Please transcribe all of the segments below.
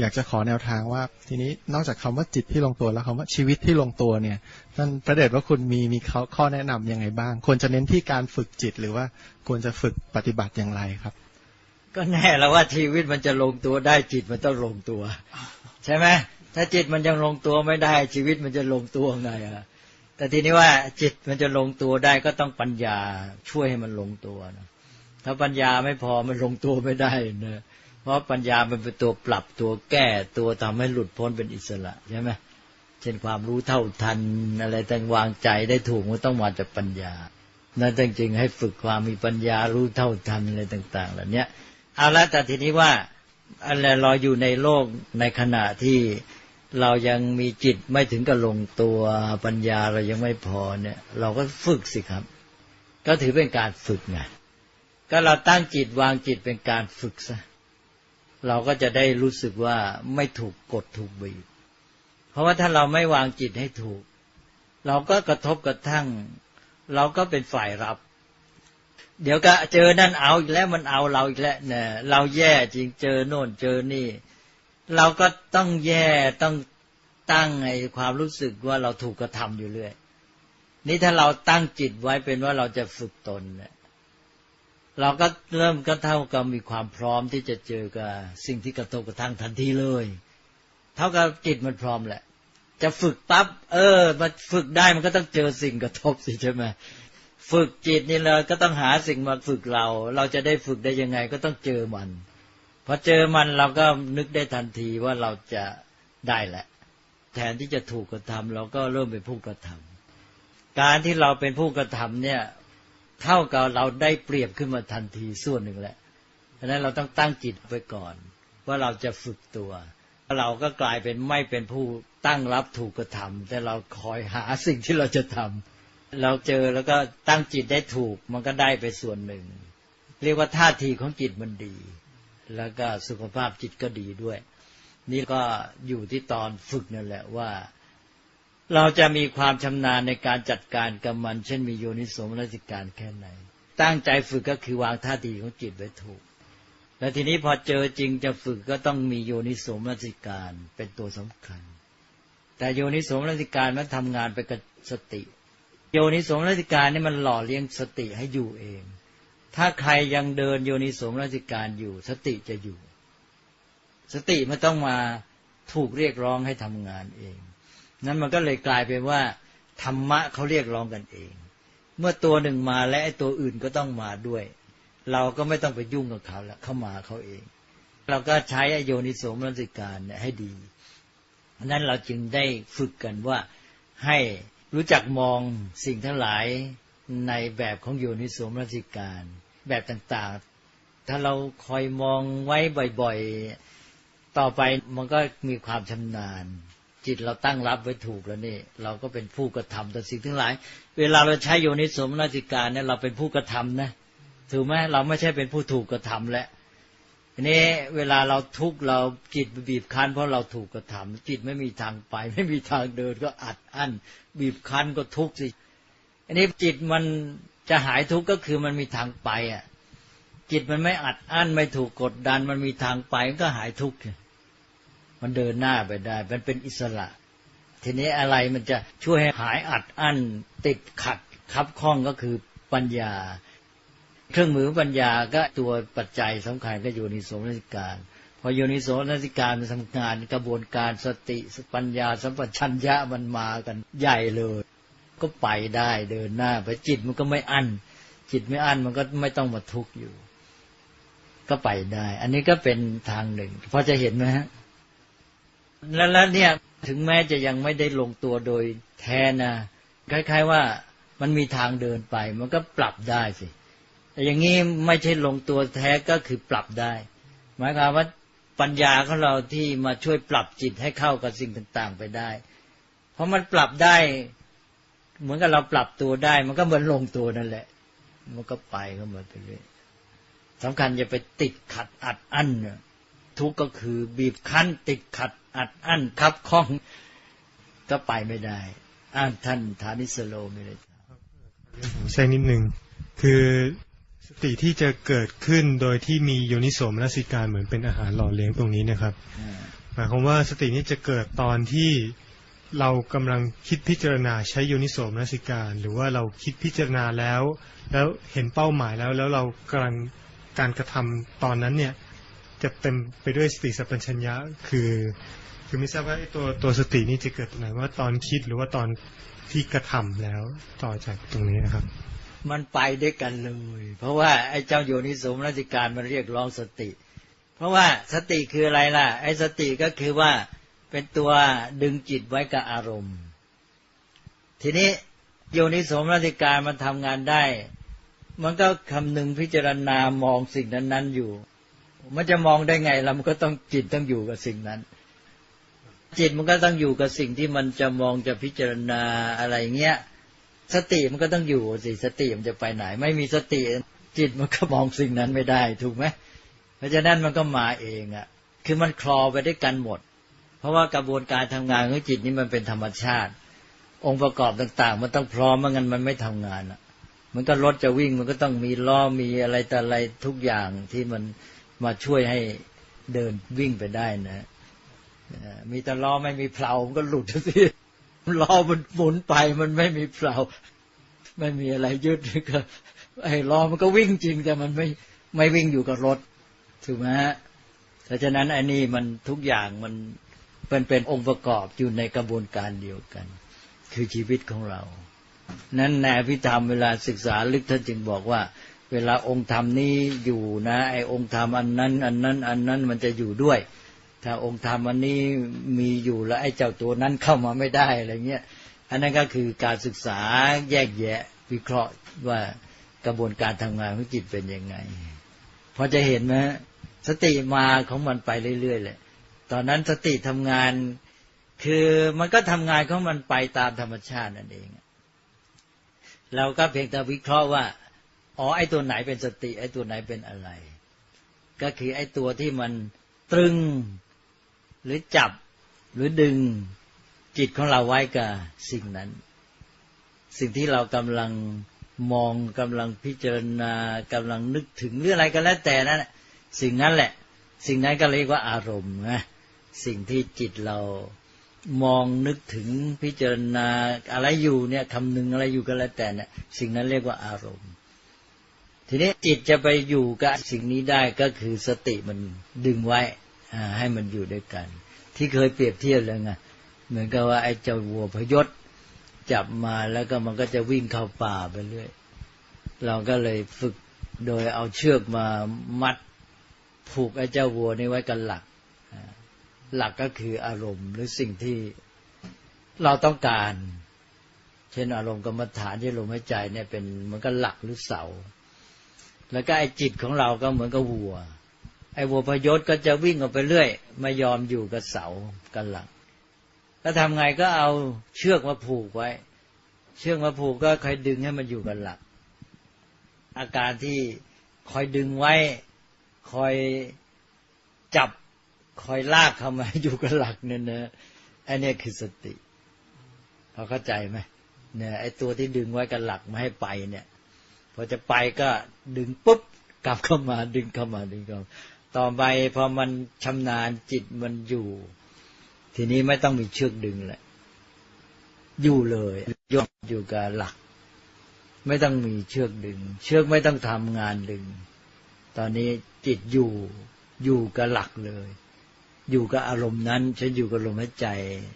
อยากจะขอแนวทางว่า ทีนี้นอกจากคำว่าจิตที่ลงตัวแล้วคำว่าชีวิตที่ลงตัวเนี่ยท่านพระเดชว่าคุณมีมีข้อข้อแนะนํำยังไงบ้าง ควรจะเน้นที่การฝึกจิตหรือว่าควรจะฝึกปฏิบัติอย่างไรครับ ก็แน่แล้วว่าชีวิตมันจะลงตัวได้จิตมันต้องลงตัว ใช่ไหมถ้าจิตมันยังลงตัวไม่ได้ ชีวิตมันจะลงตัวไงอะแต่ทีนี้ว่าจิตมันจะลงตัวได้ก็ต้องปัญญาช่วยให้มันลงตัวนะถ้าปัญญาไม่พอมันลงตัวไม่ได้นะ เพราะปัญญามันเป็นตัวปรับตัวแก้ตัวทำให้หลุดพ้นเป็นอิสระใช่ไหมเช่นความรู้เท่าทันอะไรต่างวางใจได้ถูกมันต้องมาจากปัญญานั่นจริงๆให้ฝึกความมีปัญญารู้เท่าทันอะไรต่าง ๆ เหล่านี้เอาละแต่ทีนี้ว่าอะไรเราอยู่ในโลกในขณะที่เรายังมีจิตไม่ถึงกับลงตัวปัญญาเรายังไม่พอเนี่ย เราก็ฝึกสิครับ ก็ถือเป็นการฝึกไงก็เราตั้งจิตวางจิตเป็นการฝึกซะ เราก็จะได้รู้สึกว่าไม่ถูกกดถูกบีบ เพราะว่าถ้าเราไม่วางจิตให้ถูก เราก็กระทบกระทั่ง เราก็เป็นฝ่ายรับ เดี๋ยวก็เจอนั่นเอาอีกแล้วมันเอาเราอีกแล้วเนี่ยเราแย่จริงเจอโน่นเจอนี่ เราก็ต้องแย่ต้องตั้งไอ้ความรู้สึกว่าเราถูกกระทำอยู่เรื่อยนี่ถ้าเราตั้งจิตไว้เป็นว่าเราจะฝึกตน เราก็เริ่มก็เท่ากับมีความพร้อมที่จะเจอกับสิ่งที่กระทบกระทั่งทันทีเลย เท่ากับจิตมันพร้อมแหละ จะฝึกปั๊บเออมาฝึกได้มันก็ต้องเจอสิ่งกระทบสิใช่ไหมฝึกจิตนี่เราก็ต้องหาสิ่งมาฝึกเรา เราจะได้ฝึกได้ยังไงก็ต้องเจอมันพอเจอมันเราก็นึกได้ทันทีว่าเราจะได้แหละ แทนที่จะถูกกระทำเราก็เริ่มเป็นผู้กระทำการที่เราเป็นผู้กระทำเนี่ย เท่ากับเราได้เปรียบขึ้นมาทันทีส่วนหนึ่งแหละดังนั้นเราต้องตั้งจิตไว้ก่อน ว่าเราจะฝึกตัว เราก็กลายเป็นไม่เป็นผู้ตั้งรับถูกกระทำแต่เราคอยหาสิ่งที่เราจะทำเราเจอแล้วก็ตั้งจิตได้ถูกมันก็ได้ไปส่วนหนึ่ง เรียกว่าท่าทีของจิตมันดี แล้วก็สุขภาพจิตก็ดีด้วย นี่ก็อยู่ที่ตอนฝึกนั่นแหละว่า เราจะมีความชำนาญในการจัดการกับมัน เช่นมีโยนิสมนสิการแค่ไหน ตั้งใจฝึกก็คือวางท่าทีของจิตไว้ถูก แล้วทีนี้พอเจอจริงจะฝึกก็ต้องมีโยนิสมนสิการเป็นตัวสำคัญ แต่โยนิสมนสิการมันทำงานไปกับสติ โยนิสมนสิการนี่มันหล่อเลี้ยงสติให้อยู่เอง ถ้าใครยังเดินโยนิสมนสิการอยู่ สติจะอยู่ สติมันต้องมาถูกเรียกร้องให้ทำงานเอง นั้นมันก็เลยกลายเป็นว่า ธรรมะเขาเรียกร้องกันเอง เมื่อตัวหนึ่งมาและไอ้ตัวอื่นก็ต้องมาด้วย เราก็ไม่ต้องไปยุ่งกับเขาแล้วเขามาเขาเอง เราก็ใช้อโยนิโสมนสิการเนี่ยให้ดีนั้นเราจึงได้ฝึกกันว่าให้รู้จักมองสิ่งทั้งหลายในแบบของโยนิโสมนสิการ แบบต่างๆ ถ้าเราคอยมองไว้บ่อยๆ ต่อไปมันก็มีความชำนาญ จิตเราตั้งรับไว้ถูกแล้วนี่ เราก็เป็นผู้กระทำแต่สิ่งทั้งหลาย เวลาเราใช้โยนิสมนาจิการเนี่ยเราเป็นผู้กระทำนะถูกไหมเราไม่ใช่เป็นผู้ถูกกระทำแล้วทีนี้เวลาเราทุกข์เราจิตบีบคั้นเพราะเราถูกกระทำจิตไม่มีทางไป ไม่มีทางเดินก็อัดอั้นบีบคั้นก็ทุกข์สิอันนี้จิตมันจะหายทุกข์ก็คือมันมีทางไปอะ จิตมันไม่อัดอั้นไม่ถูกกดดัน มันมีทางไปก็หายทุกข์ มันเดินหน้าไปได้ มันเป็นอิสระ ทีนี้อะไรมันจะช่วยให้หายอัดอั้น ติดขัดคับข้องก็คือปัญญา เครื่องมือปัญญาก็ตัวปัจจัยสำคัญก็อยู่ในโสมนสิการ พอโยนิโสนสิการมันทำงานกระบวนการสติปัญญาสัมปชัญญะมันมากันใหญ่เลย ก็ไปได้เดินหน้าไปจิตมันก็ไม่อั้นจิตไม่อั้นมันก็ไม่ต้องมาทุกข์อยู่ ก็ไปได้ อันนี้ก็เป็นทางหนึ่งพอจะเห็นไหมฮะ แล้วเนี่ยถึงแม้จะยังไม่ได้ลงตัวโดยแท้นะคล้าย ๆว่ามันมีทางเดินไป มันก็ปรับได้สิแต่อย่างนี้ไม่ใช่ลงตัวแท้ก็คือปรับได้ หมายความว่าปัญญาของเราที่มาช่วยปรับจิตให้เข้ากับสิ่งต่าง ๆ ไปได้ เพราะมันปรับได้ เหมือนกับเราปรับตัวได้ มันก็เหมือนลงตัวนั่นแหละ มันก็ไปก็หมดไปเรื่อยสำคัญอย่าไปติดขัดอัดอั้น ทุกข์ก็คือบีบคั้นติดขัดอัดอั้นคับข้องก็ไปไม่ได้อ้างท่านฐานิสโลไม่เลยผมแทรกนิดนึงคือสติที่จะเกิดขึ้นโดยที่มีโยนิโสมนสิการเหมือนเป็นอาหารหล่อเลี้ยงตรงนี้นะครับหมายความว่าสตินี้จะเกิดตอนที่เรากำลังคิดพิจารณาใช้โยนิโสมนสิการ หรือว่าเราคิดพิจารณาแล้ว แล้วเห็นเป้าหมายแล้วแล้วเรากำลังการกระทำตอนนั้นเนี่ย จะเต็มไปด้วยสติสัพพัญญะคือ คือไม่ทราบว่าไอ้ตัวตัวสตินี่จะเกิดตรงไหนว่าตอนคิดหรือว่าตอนที่กระทำแล้วต่อจากตรงนี้นะครับ มันไปด้วยกันเลย เพราะว่าไอ้เจ้าโยนิสมนสิการมันเรียกร้องสติ เพราะว่าสติคืออะไรล่ะ ไอ้สติก็คือว่าเป็นตัวดึงจิตไว้กับอารมณ์ ทีนี้โยนิสมนสิการมันทำงานได้ มันก็คำนึงพิจารณามองสิ่งนั้น ๆอยู่ มันจะมองได้ไงล่ะมันก็ต้องจิตต้องอยู่กับสิ่งนั้น จิตมันก็ต้องอยู่กับสิ่งที่มันจะมองจะพิจารณาอะไรเงี้ย สติมันก็ต้องอยู่สิสติมันจะไปไหน ไม่มีสติจิตมันก็มองสิ่งนั้นไม่ได้ถูกไหมเพราะฉะนั้นมันก็มาเองอะ่ะ คือมันคลอไปด้วยกันหมด เพราะว่ากระบวนการทำงานของจิตนี่มันเป็นธรรมชาติ องค์ประกอบต่าง ๆ มันต้องพร้อมไม่งั้นมันไม่ทำงานอะ่ะ มันก็รถจะวิ่งมันก็ต้องมีล้อมีอะไรแต่อะไรทุกอย่างที่มัน มาช่วยให้เดินวิ่งไปได้นะมีแต่ล้อไม่มีเพลามันก็หลุดสิล้อมันหมุนไปมันไม่มีเพลาไม่มีอะไรยึดก็ไอ้ล้อมันก็วิ่งจริงแต่มันไม่ไม่วิ่งอยู่กับรถถูกไหมฮะเพราะฉะนั้นอันนี้มันทุกอย่างมันเป็นเป็นองค์ประกอบอยู่ในกระบวนการเดียวกัน คือชีวิตของเรา นั้นแนวพิธรรมเวลาศึกษาลึกท่านจึงบอกว่า เวลาองค์ธรรมนี้อยู่นะไอ้องค์ธรรมอันนั้น อันนั้น อันนั้นมันจะอยู่ด้วย ถ้าองค์ธรรมอันนี้มีอยู่แล้วไอ้เจ้าตัวนั้นเข้ามาไม่ได้อะไรเงี้ยอันนั้นก็คือการศึกษาแยกแยะวิเคราะห์ว่ากระบวนการทำงานของจิตเป็นยังไงพอจะเห็นไหมสติมาของมันไปเรื่อยๆเลยตอนนั้นสติทำงาน คือมันก็ทำงานของมันไปตามธรรมชาตินั่นเองเราก็เพียงแต่วิเคราะห์ว่า อ๋อไอ้ตัวไหนเป็นสติ ไอ้ตัวไหนเป็นอะไร ก็คือไอ้ตัวที่มันตรึง หรือจับหรือดึงจิตของเราไว้กับสิ่งนั้น สิ่งที่เรากำลังมองกำลังพิจารณากำลังนึกถึงหรืออะไรก็แล้วแต่นั้นสิ่งนั้นแหละ สิ่งนั้นก็เรียกว่าอารมณ์นะสิ่งที่จิตเรามองนึกถึงพิจารณาอะไรอยู่เนี่ยคำนึงอะไรอยู่ก็แล้วแต่เนี่ยสิ่งนั้นเรียกว่าอารมณ์ ทีนี้จิตจะไปอยู่กับสิ่งนี้ได้ก็คือสติมันดึงไว้ให้มันอยู่ด้วยกัน ที่เคยเปรียบเทียบเลยไงเหมือนกับว่าไอ้เจ้าวัวพยศจับมาแล้วก็มันก็จะวิ่งเข้าป่าไปเรื่อยเราก็เลยฝึกโดยเอาเชือกมามัดผูกไอ้เจ้าวัวนี้ไว้กับหลัก หลักก็คืออารมณ์หรือสิ่งที่เราต้องการ เช่นอารมณ์กรรมฐานที่ลมหายใจเนี่ยเป็นมือนกับหลักหรือเสา แล้วก็ไอ้จิตของเราก็เหมือนกับวัว ไอ้วัวพยศก็จะวิ่งออกไปเรื่อย ไม่ยอมอยู่กับเสากันหลังแล้วทำไงก็เอาเชือกมาผูกไว้ เชือกมาผูกก็คอยดึงให้มันอยู่กันหลัก อาการที่คอยดึงไว้ คอยจับ คอยลากเข้ามาอยู่กันหลักเนี่ยนะไอ้นี่คือสติพอเข้าใจไหมเนี่ยไอ้ตัวที่ดึงไว้กันหลักไม่ให้ไปเนี่ย พอจะไปก็ดึงปุ๊บกลับเข้ามาดึงเข้ามาดึงเข้ามาต่อไปพอมันชำนาญจิตมันอยู่ ทีนี้ไม่ต้องมีเชือกดึงแหละ อยู่เลยยกอยู่กับหลัก ไม่ต้องมีเชือกดึง เชือกไม่ต้องทำงานดึง ตอนนี้จิตอยู่อยู่กับหลักเลย อยู่กับอารมณ์นั้นฉันอยู่กับลมหายใจ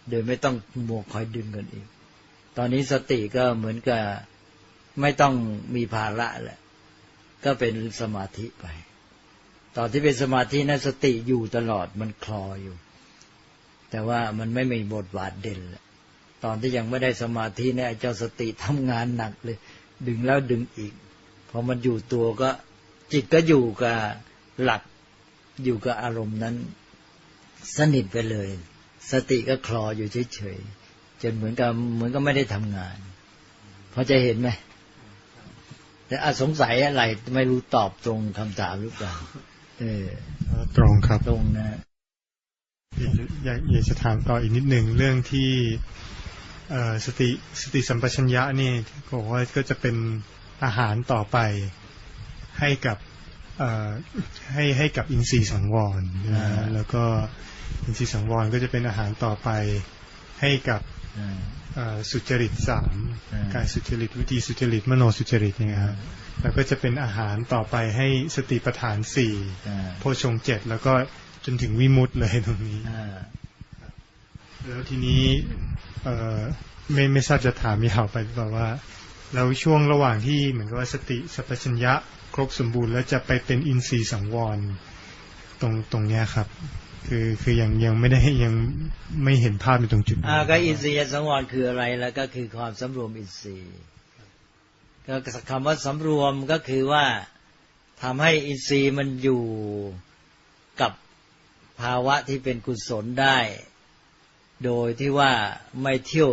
โดยไม่ต้องมัวคอยดึงกันอีก ตอนนี้สติก็เหมือนกับ ไม่ต้องมีภาระแหละ ก็เป็นสมาธิไป ตอนที่เป็นสมาธินั้นสติอยู่ตลอดมันคลออยู่ แต่ว่ามันไม่มีบทบาทเด่นแหละตอนที่ยังไม่ได้สมาธิเนี่ยเจ้าสติทำงานหนักเลย ดึงแล้วดึงอีกพอมันอยู่ตัวก็ จิตก็อยู่กับหลักอยู่กับอารมณ์นั้น สนิทไปเลย สติก็คลออยู่เฉยๆจนเหมือนกับเหมือนก็ไม่ได้ทำงานพอจะเห็นไหม แต่อาสงสัยอะไรไม่รู้ตอบตรงคำถามหรือเปล่าเออตรงครับตรงนะอยากอยากจะถามต่ออีกนิดหนึ่งเรื่องที่สติสติสัมปชัญญะนี่บอกว่าก็จะเป็นอาหารต่อไปให้กับให้ให้กับอินทรีย์สังวรนะแล้วก็อินทรีย์สังวรก็จะเป็นอาหารต่อไปให้กับอ่าเอ่อ สุจริตสามอ่ากายสุจริตวิธีสุจริตมโนสุจริตเนี่ยครับแล้วก็จะเป็นอาหารต่อไปให้สติปัฏฐานสี่อ่าโพชงค์เจ็ดแล้วก็จนถึงวิมุตติเลยตรงนี้อ่าแล้วทีนี้เอ่อไม่ไม่ทราบจะถามยาวไปหรือเปล่าว่าแล้วช่วงระหว่างที่เหมือนกับว่าสติสัพพัญญะ ครบสมบูรณ์แล้วจะไปเป็นอินทรีย์สังวรตรงตรงเนี้ยครับ คือคือยังยังไม่ได้ยังไม่เห็นภาพในตรงจุดนี้อ่าก็อินทรีย์สังวรคืออะไรแล้วก็คือความสำรวมอินทรีย์ก็คำว่าสำรวมก็คือว่าทำให้อินทรีย์มันอยู่กับภาวะที่เป็นกุศลได้ โดยที่ว่าไม่เที่ยว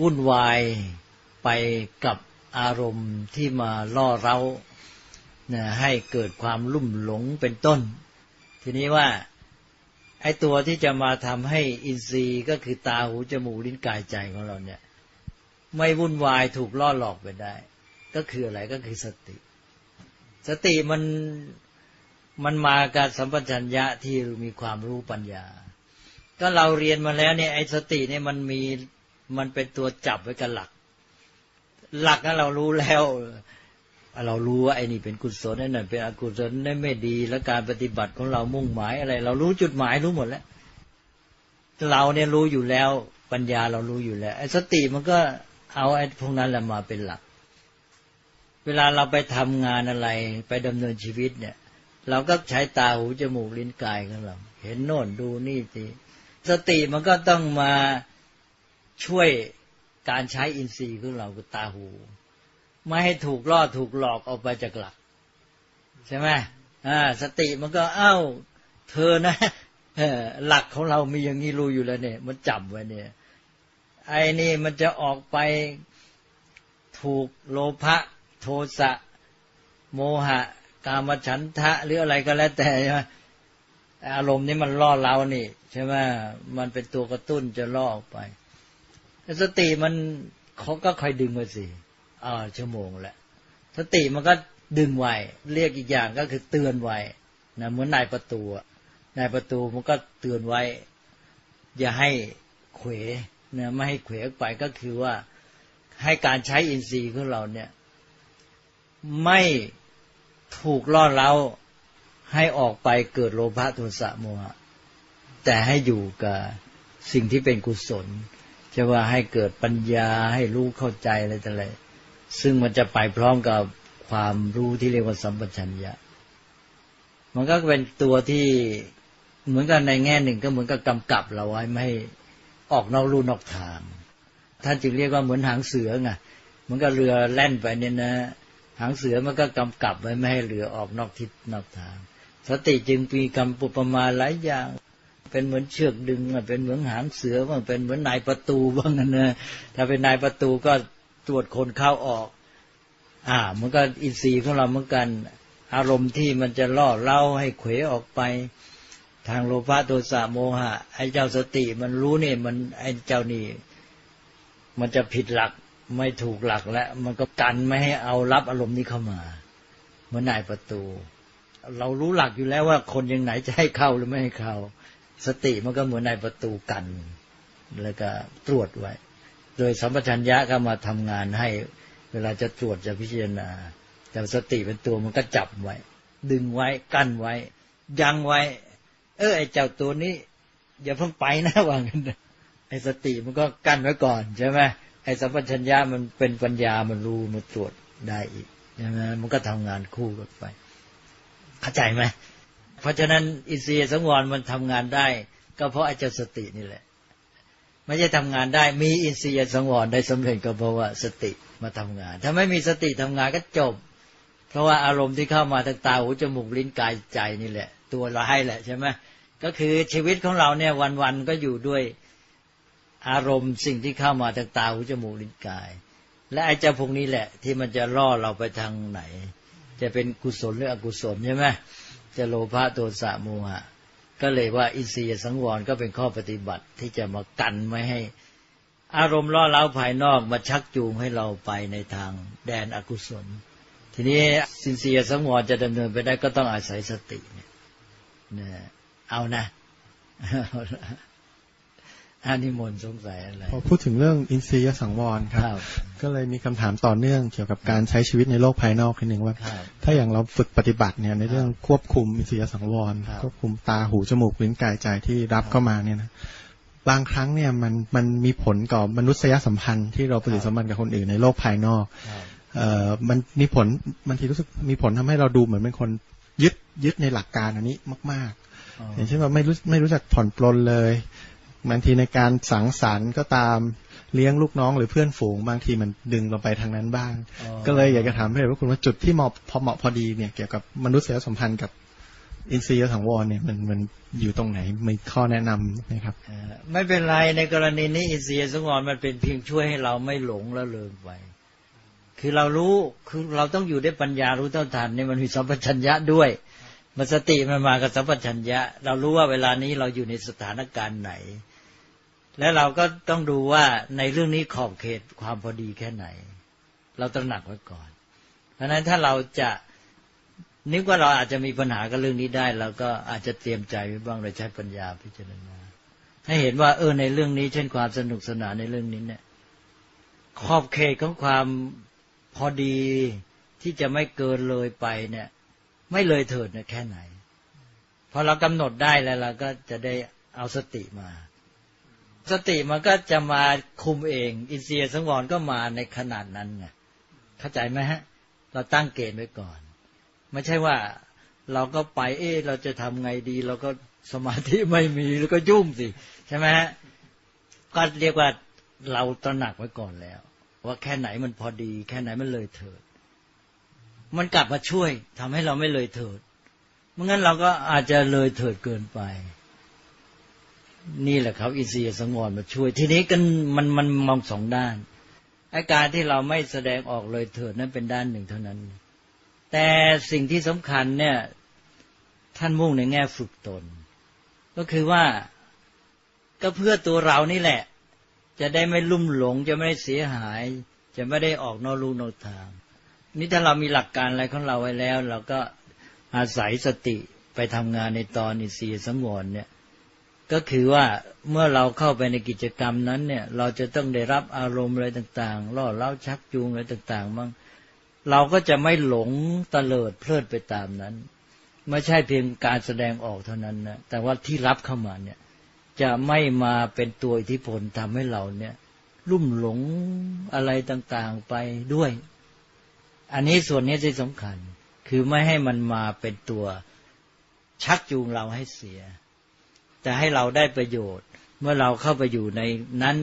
วุ่นวายไปกับอารมณ์ที่มาล่อเร้านะให้เกิดความลุ่มหลงเป็นต้น ทีนี้ว่า ไอ้ตัวที่จะมาทำให้อินทรีย์ก็คือตาหูจมูกลิ้นกายใจของเราเนี่ย ไม่วุ่นวายถูกล่อหลอกไปได้ ก็คืออะไรก็คือสติ สติมันมันมากับสัมปชัญญะที่มีความรู้ปัญญา ก็เราเรียนมาแล้วเนี่ยไอ้สติเนี่ยมันมีมันเป็นตัวจับไว้กับหลัก หลักนั้นเรารู้แล้ว เรารู้ว่าไอ้นี่เป็นกุศลไอ้นั่นเป็นอกุศลนั่นไม่ดี แล้วการปฏิบัติของเรามุ่งหมายอะไร เรารู้จุดหมายรู้หมดแล้ว เราเนี่ยรู้อยู่แล้ว ปัญญาเรารู้อยู่แล้วไอ้สติมันก็เอาไอ้พวกนั้นแหละมาเป็นหลัก เวลาเราไปทำงานอะไร ไปดำเนินชีวิตเนี่ย เราก็ใช้ตาหูจมูกลิ้นกายของเราเห็นโน่นดูนี่สิสติมันก็ต้องมาช่วยการใช้อินทรีย์ของเราคือตาหู ไม่ให้ถูกล่อถูกหลอกออกไปจากหลัก ใช่ไหมอ่า สติมันก็เอ้า เธอนะหลักของเรามีอย่างนี้รู้อยู่แล้วเนี่ย มันจับไว้เนี่ย ไอ้นี่มันจะออกไปถูกโลภะโทสะโมหะ กามฉันทะ หรืออะไรก็แล้วแต่ใช่ไหมอารมณ์นี้มันล่อเรานี่ ใช่ไหมมันเป็นตัวกระตุ้นจะล่อออกไปแต่สติมันเขาก็คอยดึงมาสิ อ่าชั่วโมงแหละสติมันก็ดึงไว้เรียกอีกอย่างก็คือเตือนไว้นะเหมือนนายประตูนายประตูมันก็เตือนไว้ อย่าให้เขวนะไม่ให้เขวไปก็คือว่าให้การใช้อินทรีย์ของเราเนี่ย ไม่ถูกล่อเล้าให้ออกไปเกิดโลภะโทสะโมหะแต่ให้อยู่กับสิ่งที่เป็นกุศลจะว่าให้เกิดปัญญาให้รู้เข้าใจอะไรต่ออะไร ซึ่งมันจะไปพร้อมกับความรู้ที่เรียกว่าสัมปชัญญะ มันก็เป็นตัวที่เหมือนกันในแง่หนึ่งก็เหมือนกับกำกับเราไว้ไม่ให้ออกนอกลู่นอกทาง ท่านจึงเรียกว่าเหมือนหางเสือไงเหมือนกับเรือแล่นไปเนี่ยนะ หางเสือมันก็กำกับไว้ไม่ให้เรือออกนอกทิศนอกทาง สติจึงมีกำปุปมาหลายอย่าง เป็นเหมือนเชือกดึงอะเป็นเหมือนหางเสือบ้างเป็นเหมือนนายประตูบ้างนะถ้าเป็นนายประตูก็ ตรวจคนเข้าออก อ่า มันก็อินทรีย์ของเราเหมือนกัน อารมณ์ที่มันจะล่อเล่าให้เขวออกไป ทางโลภะโทสะโมหะ ไอ้เจ้าสติมันรู้เนี่ยมันไอ้เจ้านี่ มันจะผิดหลักไม่ถูกหลักแล้ว มันก็กันไม่ให้เอารับอารมณ์นี้เข้ามาเหมือนนายประตู เรารู้หลักอยู่แล้วว่าคนยังไหนจะให้เข้าหรือไม่ให้เข้า สติมันก็เหมือนนายประตูกัน แล้วก็ตรวจไว้ โดยสัมปชัญญะก็มาทำงานให้ เวลาจะตรวจจะพิจารณา แต่สติเป็นตัวมันก็จับไว้ ดึงไว้กั้นไว้ ยังไว้ เออไอ้เจ้าตัวนี้ อย่าเพิ่งไปนะว่างั้นไอ้สติมันก็กั้นไว้ก่อนใช่ไหมไอ้สัมปชัญญะมันเป็นปัญญามันรู้มันตรวจได้อีกใช่ไหมมันก็ทำงานคู่กันไป เข้าใจไหมเพราะฉะนั้นอินทรีย์สังวรมันทำงานได้ ก็เพราะไอ้เจ้าสตินี่แหละ ไม่ใช่ทำงานได้ มีอินทรีย์สังวรได้สำเร็จก็เพราะว่าสติมาทำงาน ถ้าไม่มีสติทำงานก็จบ เพราะว่าอารมณ์ที่เข้ามาทางตาหูจมูกลิ้นกายใจนี่แหละ ตัวร้ายแหละใช่ไหมก็คือชีวิตของเราเนี่ยวันๆก็อยู่ด้วยอารมณ์สิ่งที่เข้ามาทางตาหูจมูกลิ้นกาย และไอ้เจ้าพวกนี้แหละ ที่มันจะล่อเราไปทางไหน จะเป็นกุศลหรืออกุศลใช่ไหมจะโลภะโทสะโมหะ ก็เลยว่าอินทรียสังวรก็เป็นข้อปฏิบัติที่จะมากันไม่ให้ อารมณ์ล่อเล้าภายนอกมาชักจูงให้เราไปในทางแดนอกุศล ทีนี้สินเสียสังวรจะดำเนินไปได้ก็ต้องอาศัยสติเนี่ยเอานะ อานิมนต์สงสัยอะไรพอพูดถึงเรื่องอินทรียสังวรคครัรับบก็เลยมีคำถามต่อเนื่องเกี่ยวกับการใช้ชีวิตในโลกภายนอกนิดนึงว่าครับถ้าอย่างเราฝึกปฏิบัติเนี่ยในเรื่องควบคุมอินทรียสังวรครับควบคุมตาหูจมูกลิ้นกายใจที่รับเข้ามาเนี่ยนะบางครั้งเนี่ยมันมันมีผลกับมนุษยสัมพันธ์ที่เราปฏิสัมพันธ์กับคนอื่นในโลกภายนอกครับเอ่อมันมีผลบางทีรู้สึกมีผลทำให้เราดูเหมือนเป็นคนยึดยึดในหลักการอันนี้มากอ๋อๆอย่างเช่นว่าไม่รู้ไม่รู้จักผ่อนปลนเลย บางทีในการสังสรรค์ก็ตามเลี้ยงลูกน้องหรือเพื่อนฝูงบางทีมันดึงเราไปทางนั้นบ้างอ๋อก็เลยอยากจะถามพี่เอกว่าคุณว่าจุดที่เหมาะพอเหมาะพอดีเนี่ยเกี่ยวกับมนุษยสัมพันธ์กับอินทรียสังวรเนี่ยมันมันอยู่ตรงไหนมีข้อแนะนำไหมครับเอ่อไม่เป็นไรในกรณีนี้อินทรียสังวรมันเป็นเพียงช่วยให้เราไม่หลงและเลิงไป คือเรารู้คือเราต้องอยู่ด้วยปัญญารู้เท่าทันเนี่ยมันมีสัมปชัญญะด้วยมันสติมันมากับสัมปชัญญะ เรารู้ว่าเวลานี้เราอยู่ในสถานการณ์ไหน และเราก็ต้องดูว่าในเรื่องนี้ขอบเขตความพอดีแค่ไหน เราตระหนักไว้ก่อน เพราะฉะนั้นถ้าเราจะนึกว่าเราอาจจะมีปัญหากับเรื่องนี้ได้เราก็อาจจะเตรียมใจไว้บ้างโดยใช้ปัญญาพิจารณาให้เห็นว่า เออในเรื่องนี้ เช่นความสนุกสนานในเรื่องนี้เนี่ยขอบเขตของความพอดีที่จะไม่เกินเลยไปเนี่ย ไม่เลยเถิดเนี่ยแค่ไหนพอเรากำหนดได้แล้วเราก็จะได้เอาสติมา สติมันก็จะมาคุมเอง อินเสียสังวรก็มาในขนาดนั้นไงเข้าใจไหมฮะ เราตั้งเกณฑ์ไว้ก่อน ไม่ใช่ว่าเราก็ไปเอ๊ะเราจะทำไงดี เราก็สมาธิไม่มีแล้วก็ยุ่งสิ ใช่ไหมฮะก็เรียกว่าเราตระหนักไว้ก่อนแล้ว ว่าแค่ไหนมันพอดี แค่ไหนมันเลยเถิด มันกลับมาช่วยทำให้เราไม่เลยเถิดเมื่องั้นเราก็อาจจะเลยเถิดเกินไป นี่แหละครับอินทรียสังวรมาช่วย ทีนี้กันมันมันมองสองด้านอาการที่เราไม่แสดงออกเลยเถิดนั้นเป็นด้านหนึ่งเท่านั้น แต่สิ่งที่สำคัญเนี่ย ท่านมุ่งในแง่ฝึกตน ก็คือว่าก็เพื่อตัวเรานี่แหละ จะได้ไม่ลุ่มหลง จะไม่ได้เสียหาย จะไม่ได้ออกนอกลูนอกทาง นี่ถ้าเรามีหลักการอะไรของเราไว้แล้ว เราก็อาศัยสติไปทำงานในตอนอินทรีย์สังวรเนี่ย ก็คือว่าเมื่อเราเข้าไปในกิจกรรมนั้นเนี่ย เราจะต้องได้รับอารมณ์อะไรต่างๆล่อเล้าชักจูงอะไรต่างๆบ้างเราก็จะไม่หลงตะเลิดเพลิดไปตามนั้น ไม่ใช่เพียงการแสดงออกเท่านั้นนะแต่ว่าที่รับเข้ามาเนี่ย จะไม่มาเป็นตัวอิทธิพลทำให้เราเนี่ย ลุ่มหลงอะไรต่างๆไปด้วย อันนี้ส่วนนี้ที่สำคัญ คือไม่ให้มันมาเป็นตัวชักจูงเราให้เสีย แต่ให้เราได้ประโยชน์ เมื่อเราเข้าไปอยู่ในนั้น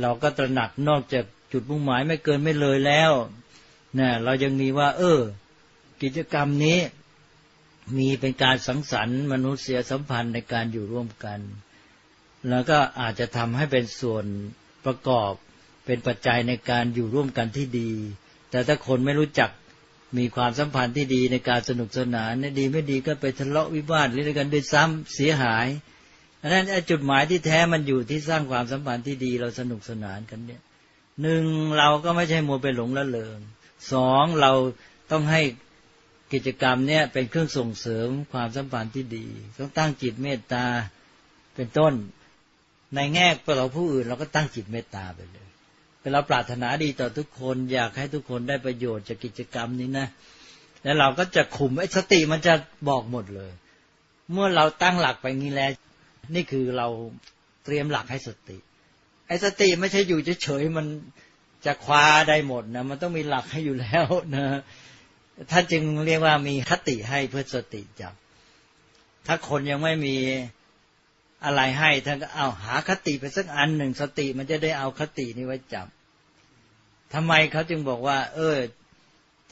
เราก็ตระหนักนอกจากจุดมุ่งหมายไม่เกินไม่เลยแล้วนะเรายังมีว่า เออ กิจกรรมนี้มีเป็นการสังสรรค์มนุษยสัมพันธ์ในการอยู่ร่วมกัน แล้วก็อาจจะทำให้เป็นส่วนประกอบเป็นปัจจัยในการอยู่ร่วมกันที่ดี แต่ถ้าคนไม่รู้จัก มีความสัมพันธ์ที่ดีในการสนุกสนานเนี่ยดีไม่ดีก็ไปทะเลาะวิวาทหรืออะไรกันด้วยซ้ำเสียหายดังนั้นไอ้จุดหมายที่แท้มันอยู่ที่สร้างความสัมพันธ์ที่ดีเราสนุกสนานกันเนี่ยหนึ่งเราก็ไม่ใช่มัวไปหลงละเลงสองเราต้องให้กิจกรรมเนี่ยเป็นเครื่องส่งเสริมความสัมพันธ์ที่ดี ต้องตั้งจิตเมตตาเป็นต้น ในแง่เราผู้อื่น เราก็ตั้งจิตเมตตาไปเลย เราปรารถนาดีต่อทุกคน อยากให้ทุกคนได้ประโยชน์จากกิจกรรมนี้นะ แล้วเราก็จะคุมไอ้สติมันจะบอกหมดเลย เมื่อเราตั้งหลักไปงี้แล้ว นี่คือเราเตรียมหลักให้สติ ไอ้สติไม่ใช่อยู่เฉยๆมันจะคว้าได้หมดนะ มันต้องมีหลักให้อยู่แล้วนะท่านจึงเรียกว่ามีคติให้เพื่อสติจับ ถ้าคนยังไม่มีอะไรให้ท่านก็เอาหาคติไปสักอันหนึ่งสติมันจะได้เอาคตินี้ไว้จับ ทำไมเขาจึงบอกว่า เออ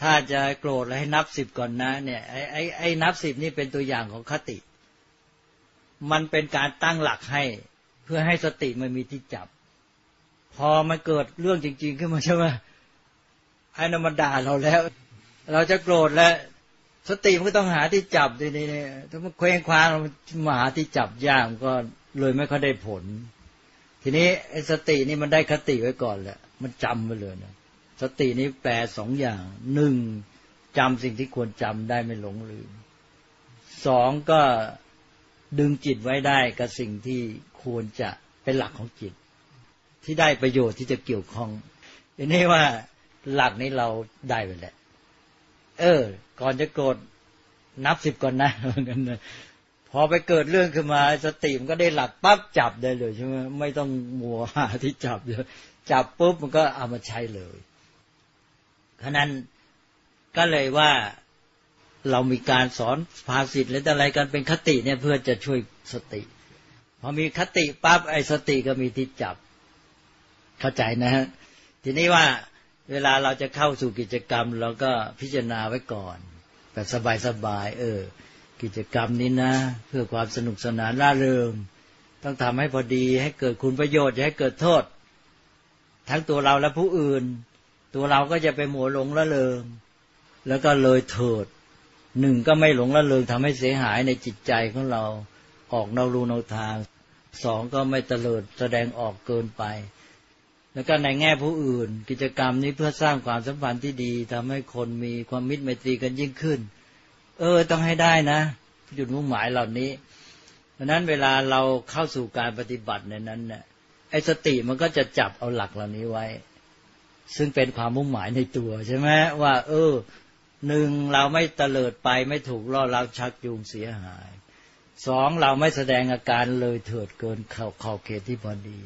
ถ้าจะโกรธแล้วให้นับสิบก่อนนะ เนี่ยไอ้ไอ้ไอ้นับสิบนี่เป็นตัวอย่างของคติ มันเป็นการตั้งหลักให้ เพื่อให้สติมันมีที่จับ พอมันเกิดเรื่องจริง ๆ ขึ้นมาใช่ไหมไอ้นนมด่าเราแล้ว เราจะโกรธแล้ว สติมันก็ต้องหาที่จับทีนี้เนี่ยถ้ามันเคว้งคว้างมันมาหาที่จับยากก็เลยไม่ค่อยได้ผล ทีนี้ไอ้สตินี่มันได้คติไว้ก่อนแหละ มันจำไปเลยนะสตินี้แปลสองอย่างหนึ่งจำสิ่งที่ควรจำได้ไม่หลงลืมสองก็ดึงจิตไว้ได้กับสิ่งที่ควรจะเป็นหลักของจิต ที่ได้ประโยชน์ที่จะเกี่ยวข้องทีนี้ว่าหลักนี้เราได้ไปแล้วเออ ก่อนจะโกรธนับสิบก่อนนะงั้นนะ พอไปเกิดเรื่องขึ้นมา สติมันก็ได้หลักปั๊บจับได้เลยใช่ไหมไม่ต้องมัวหาที่จับเยอะจับปุ๊บมันก็เอามาใช้เลยฉะนั้นก็เลยว่าเรามีการสอนภาษิตหรืออะไรกันเป็นคติเนี่ยเพื่อจะช่วยสติพอมีคติปั๊บไอ้สติก็มีที่จับ เข้าใจนะฮะทีนี้ว่าเวลาเราจะเข้าสู่กิจกรรมเราก็พิจารณาไว้ก่อน แบบสบายๆเออ กิจกรรมนี้นะ เพื่อความสนุกสนานร่าเริง ต้องทำให้พอดีให้เกิดคุณประโยชน์อย่าให้เกิดโทษ ทั้งตัวเราและผู้อื่น ตัวเราก็จะไปหมัวหลงละเริง แล้วก็เลยเถิดหนึ่งก็ไม่หลงละเริงทำให้เสียหายในจิตใจของเราออกนอกรูนอกทางสองก็ไม่เตลิดแสดงออกเกินไป แล้วก็ในแง่ผู้อื่น กิจกรรมนี้เพื่อสร้างความสัมพันธ์ที่ดีทำให้คนมีความมิตรไมตรีกันยิ่งขึ้น เออ ต้องให้ได้นะจุดมุ่งหมายเหล่านี้ เพราะนั้นเวลาเราเข้าสู่การปฏิบัติในนั้นเนี่ยไอ้สติมันก็จะจับเอาหลักเหล่านี้ไว้ ซึ่งเป็นความมุ่งหมายในตัวใช่ไหมว่า เออหนึ่งเราไม่เตลิดไปไม่ถูกล่อเราชักจูงเสียหายสองเราไม่แสดงอาการเลยเถิดเกินขอบขอบเขตที่พอดี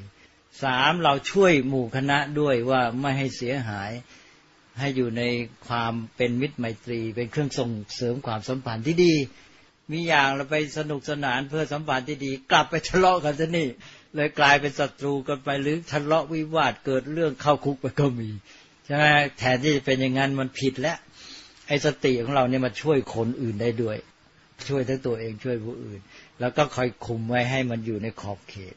สามเราช่วยหมู่คณะด้วยว่าไม่ให้เสียหาย ให้อยู่ในความเป็นมิตรไมตรี เป็นเครื่องส่งเสริมความสัมพันธ์ที่ดี มีอย่างเราไปสนุกสนานเพื่อสัมพันธ์ที่ดี กลับไปทะเลาะกันซะนี่เลยกลายเป็นศัตรูกันไปหรือทะเลาะวิวาทเกิดเรื่องเข้าคุกไปก็มีใช่ไหมแทนที่จะเป็นอย่างนั้นมันผิดแล้วไอ้สติของเราเนี่ยมาช่วยคนอื่นได้ด้วย ช่วยทั้งตัวเองช่วยผู้อื่น แล้วก็คอยคุมไว้ให้มันอยู่ในขอบเขต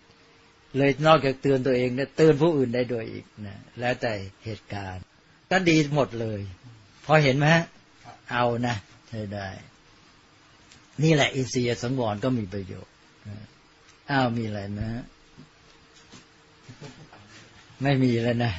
เลยนอกจากเตือนตัวเองเนี่ยเตือนผู้อื่นได้ด้วยอีกนะแล้วแต่เหตุการณ์ ก็ดีหมดเลย พอเห็นไหมฮะเอานะใช่ได้ นี่แหละ อินทรียสังวรก็มีประโยชน์อ้าวมีอะไรนะ ไม่มีแล้วนะ